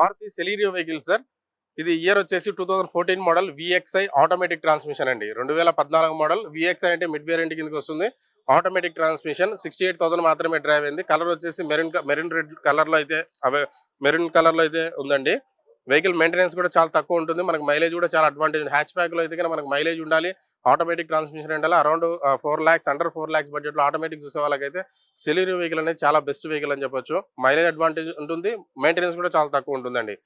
Maruti Celerio vehicle sir. ఇది year వచ్చేసి two thousand fourteen model VXI automatic transmission అండి. రెండు వేల పద్నాలుగు మోడల్ విఎక్స్ఐ అంటే మిడ్ వేరియంట్ కిందకి వస్తుంది. Automatic transmission sixty eight thousand మాత్రమే డ్రైవ్ అయింది. కలర్ వచ్చేసి మెరూన్ మెరూన్ రెడ్ కలర్లో అయితే అవే మెరూన్ కలర్లో అయితే ఉందండి. వెహికల్ మెయింటెనెన్స్ కూడా చాలా తక్కువ ఉంటుంది. మనకు మైలేజ్ కూడా చాలా అడ్వాంటేజ్ హ్యాచ్ ప్యాక్లో అయితే మనకు మైలేజ్ ఉండాలి. ఆటోమేటిక్ ట్రాన్స్మిషన్ ఉండాలి. Around four lakhs under four lakhs బడ్జెట్లో ఆటోమేటిక్ చూసే వాళ్ళకైతే సెలీరియో వెహికల్ అనేది చాలా బెస్ట్ వెహికల్ అని చెప్పొచ్చు. మైలేజ్ అడ్వాంటేజ్ ఉంటుంది. మెయింటెనెన్స్ కూడా చాలా తక్కువ ఉంటుందండి.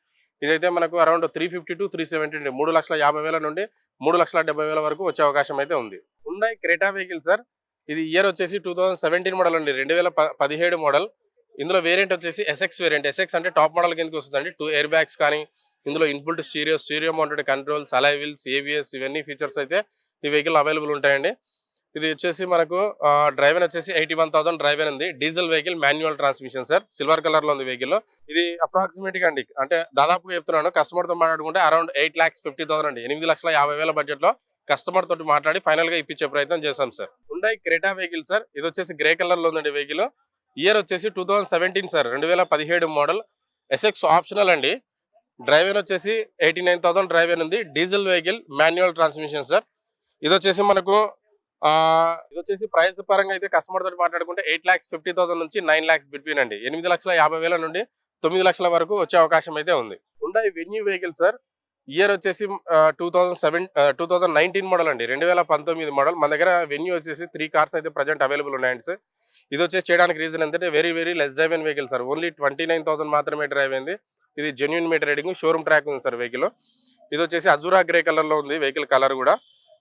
ఇదైతే మనకు around three fifty to three seventy మూడు లక్షల యాభై వేల నుండి మూడు లక్షల డెబ్బై వేల వరకు వచ్చే అవకాశం అయితే ఉంది. ఉన్నాయి క్రేటా వెహికల్ సార్. ఇది ఇయర్ వచ్చేసి టూ థౌసండ్ సెవెంటీన్ మోడల్ అండి. రెండు వేల పదిహేడు మోడల్. ఇందులో వేరియంట్ వచ్చేసి ఎస్ఎక్స్ వేరియంట్ ఎస్ఎక్స్ అంటే టాప్ మోడల్ కిందకి వస్తుందండి. టూ ఎయిర్ బ్యాగ్స్ కానీ ఇందులో inbuilt stereo stereo mounted controls alloy wheels ABS ఇవన్నీ ఫీచర్స్ అయితే ఈ వెహికల్ అవైలబుల్ ఉంటాయండి. ఇది వచ్చేసి మనకు డ్రైవెన్ వచ్చేసి ఎయిటీ వన్ థౌసండ్ డ్రైవెన్ ఉంది. Diesel vehicle manual transmission sir silver కలర్లో ఉంది వెహికల్ ఇది అప్రాక్సిమేట్గా అండి. అంటే దాదాపుగా చెప్తున్నాను కస్టమర్తో మాట్లాడుకుంటే around eight lakhs fifty thousand అండి. ఎనిమిది లక్షల యాభై వేల బడ్జెట్లో కస్టమర్ తోటి మాట్లాడి ఫైనల్గా ఇప్పించే ప్రయత్నం చేశాం సార్ ఉండాయి క్రేటా వెహికల్ సార్ ఇది వచ్చేసి గ్రే కలర్లో ఉందండి వెహికల్ ఇయర్ వచ్చేసి టూ థౌసండ్ సెవెంటీన్ సార్ రెండు వేల పదిహేడు మోడల్. ఎస్ఎక్స్ ఆప్షనల్ అండి. డ్రైవెన్ వచ్చేసి ఎయిటీ నైన్ థౌసండ్ డ్రైవెన్ ఉంది. Diesel vehicle manual transmission sir. ఇది వచ్చేసి మనకు ఆ, ఇది వచ్చేసి ప్రైస్ పరంగా అయితే కస్టమర్ తోటి మాట్లాడుకుంటే ఎయిట్ ల్యాక్స్ ఫిఫ్టీ థౌసండ్ నుంచి నైన్ ల్యాక్స్ బిట్వీన్ అండి. ఎనిమిది లక్షల యాభై వేల నుండి తొమ్మిది లక్షల వరకు వచ్చే అవకాశం అయితే ఉంది. ఉండాయి వెన్యూ వెహికల్ సార్ ఇయర్ వచ్చేసి two thousand seven two thousand nineteen model అండి. రెండు వేల పంతొమ్మిది మోడల్. మన దగ్గర వెన్యూ వచ్చేసి త్రీ కార్స్ అయితే ప్రజెంట్ అవైలబుల్ ఉన్నాయండి సార్. ఇది వచ్చేసి చేయడానికి రీజన్ ఏంటంటే వెరీ వెరీ లెస్ డ్రైవ్ అయిన vehicle sir only twenty nine మాత్రమే డ్రైవ్ అయింది ఇది genuine meter rating showroom track ఉంది సార్ వెహికల్ ఇది వచ్చేసి అజూరా గ్రే కలర్లో ఉంది వెహికల్ కలర్ కూడా.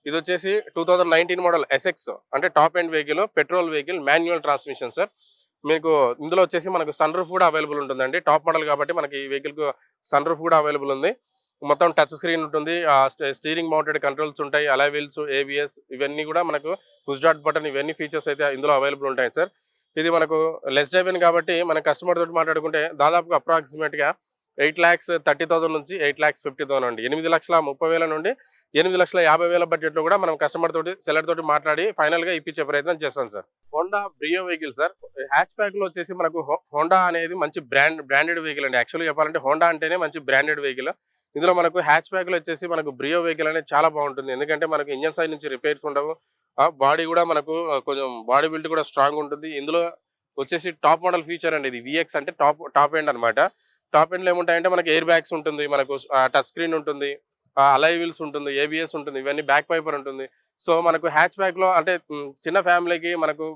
ఇది వచ్చేసి two thousand nineteen model SX అంటే top end vehicle petrol vehicle manual transmission sir మీకు ఇందులో వచ్చేసి మనకు సన్ రూఫ్ కూడా అవైలబుల్ ఉంటుందండి. టాప్ మోడల్ కాబట్టి మనకి ఈ వెహికల్కు సన్ రూఫ్ కూడా అవైలబుల్ ఉంది. మొత్తం టచ్ స్క్రీన్ ఉంటుంది. స్టీరింగ్ మౌంటెడ్ కంట్రోల్స్ ఉంటాయి. అలా వీల్స్ ఏబిఎస్ ఇవన్నీ కూడా మనకు పుష్ డాట్ బటన్ ఇవన్నీ ఫీచర్స్ అయితే ఇందులో అవైలబుల్ ఉంటాయి సార్. ఇది మనకు లెస్ డ్రైవెన్ కాబట్టి మన కస్టమర్ తోటి మాట్లాడుకుంటే దాదాపుగా అప్రాక్సిమేట్గా ఎయిట్ ల్యాక్స్ థర్టీ థౌసండ్ నుంచి ఎయిట్ ల్యాక్స్ ఫిఫ్టీ థౌసండ్ అండి. ఎనిమిది లక్షల ముప్పై వేల నుండి ఎనిమిది లక్షల యాభై వేల బడ్జెట్లో కూడా మనం కస్టమర్ తోటి సెలర్ తోటి మాట్లాడి ఫైనల్గా ఇప్పించే ప్రయత్నం చేస్తాం sir. Honda Brio vehicle sir. Hatch ప్యాక్లో వచ్చేసి మనకు హో- హోండా అనేది మంచి బ్రాండ్ బ్రాండెడ్ వెహికల్ అండి. యాక్చువల్గా చెప్పాలంటే హోండా అంటేనే మంచి బ్రాండెడ్ వెహికల్. ఇందులో మనకు హ్యాచ్ ప్యాక్ వచ్చేసి మనకు బ్రియో వెహికల్ అనేది చాలా బాగుంటుంది. ఎందుకంటే మనకు ఇంజన్ సైడ్ నుంచి రిపేర్స్ ఉండవు. బాడీ కూడా మనకు కొంచెం బాడీ బిల్డ్ కూడా స్ట్రాంగ్ ఉంటుంది. ఇందులో వచ్చేసి టాప్ మోడల్ ఫీచర్ అండి ఇది. విఎక్స్ అంటే టాప్ టాప్ ఎండ్ అన్నమాట. టాప్ ఎండ్లో ఏముంటాయంటే మనకి ఎయిర్ బ్యాగ్స్ ఉంటుంది. మనకు టచ్ స్క్రీన్ ఉంటుంది. అలై వీల్స్ ఉంటుంది. ఏబిఎస్ ఉంటుంది. ఇవన్నీ బ్యాక్ పైపర్ ఉంటుంది. సో మనకు హ్యాచ్ బ్యాక్లో అంటే చిన్న ఫ్యామిలీకి మనకు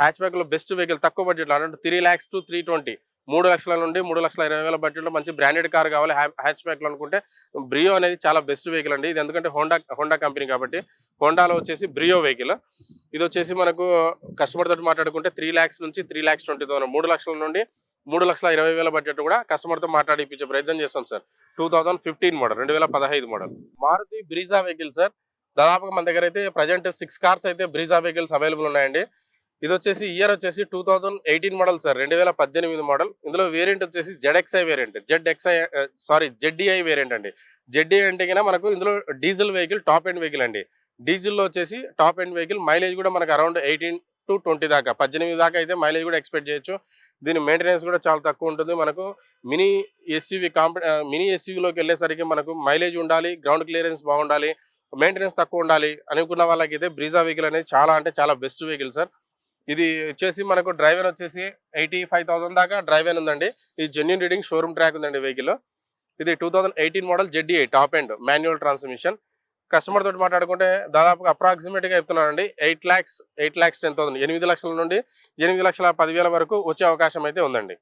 హ్యాచ్ బ్యాక్లో బెస్ట్ వెహికల్ తక్కువ బడ్జెట్లో అంటే three lakhs to three twenty మూడు లక్షల నుండి మూడు లక్షల ఇరవై వేల బడ్జెట్లో మంచి బ్రాండెడ్ కార్ కావాలి హ్యాచ్ బ్యాక్లో అనుకుంటే బ్రియో అనేది చాలా బెస్ట్ వెహికల్ అండి. ఇది ఎందుకంటే హోండా హోండా కంపెనీ కాబట్టి హోండాలో వచ్చేసి బ్రియో వెహికల్ ఇది వచ్చేసి మనకు కస్టమర్ తోటి మాట్లాడుకుంటే త్రీ ల్యాక్స్ నుంచి త్రీ ల్యాక్స్ ట్వంటీ థౌసండ్ మూడు లక్షల నుండి మూడు లక్షల ఇరవై వేల బడ్జెట్ కూడా కస్టమర్తో మాట్లాడి ఇప్పించే ప్రయత్నం చేస్తాం sir two thousand fifteen model రెండు వేల పదహైదు model Maruti Brezza vehicle sir దాదాపుగా మన దగ్గర అయితే ప్రజెంట్ సిక్స్ కార్స్ అయితే బ్రీజా వెహికల్స్ అవైలబుల్ ఉన్నాయండి. ఇది వచ్చేసి ఇయర్ వచ్చేసి two thousand eighteen model sir రెండు వేల పద్దెనిమిది మోడల్ ఇందులో వేరియంట్ వచ్చేసి ZXI variant Z XI sorry ZDI variant అండి. జెడ్డీ అంటే కన్నా మనకు ఇందులో diesel vehicle top end vehicle అండి. డీజిల్లో వచ్చేసి టాప్ ఎండ్ వెహికల్ మైలేజ్ కూడా మనకు అరౌండ్ ఎయిటీన్ టు ట్వంటీ దాకా పద్దెనిమిది దాకా అయితే మైలేజ్ కూడా ఎక్స్పెక్ట్ చేయొచ్చు. దీని మెయింటెనెన్స్ కూడా చాలా తక్కువ ఉంటుంది. మనకు మినీ ఎస్యూవి కాంప మినీ ఎస్యూవిలోకి వెళ్ళేసరికి మనకు మైలేజ్ ఉండాలి గ్రౌండ్ క్లియరెన్స్ బాగుండాలి మెయింటెనెన్స్ తక్కువ ఉండాలి అనుకున్న వాళ్ళకి అయితే బ్రీజా వెహికల్ అనేది చాలా అంటే చాలా బెస్ట్ వెహికల్ సార్ ఇది వచ్చేసి మనకు డ్రైవర్ వచ్చేసి ఎయిటీ ఫైవ్ థౌసండ్ దాకా డ్రైవర్ ఉందండి. ఇది జెన్యున్ రీడింగ్ షోరూమ్ ట్రాక్ ఉందండి వెహికల్ ఇది two thousand eighteen model ZD top end manual transmission customer తోటి మాట్లాడుకుంటే దాదాపుగా అప్రాక్సిమేట్గా చెప్తున్నానండి. Eight lakhs eight lakhs ten thousand ఎనిమిది లక్షల నుండి ఎనిమిది లక్షల పదివేల వరకు వచ్చే అవకాశం అయితే ఉందండి.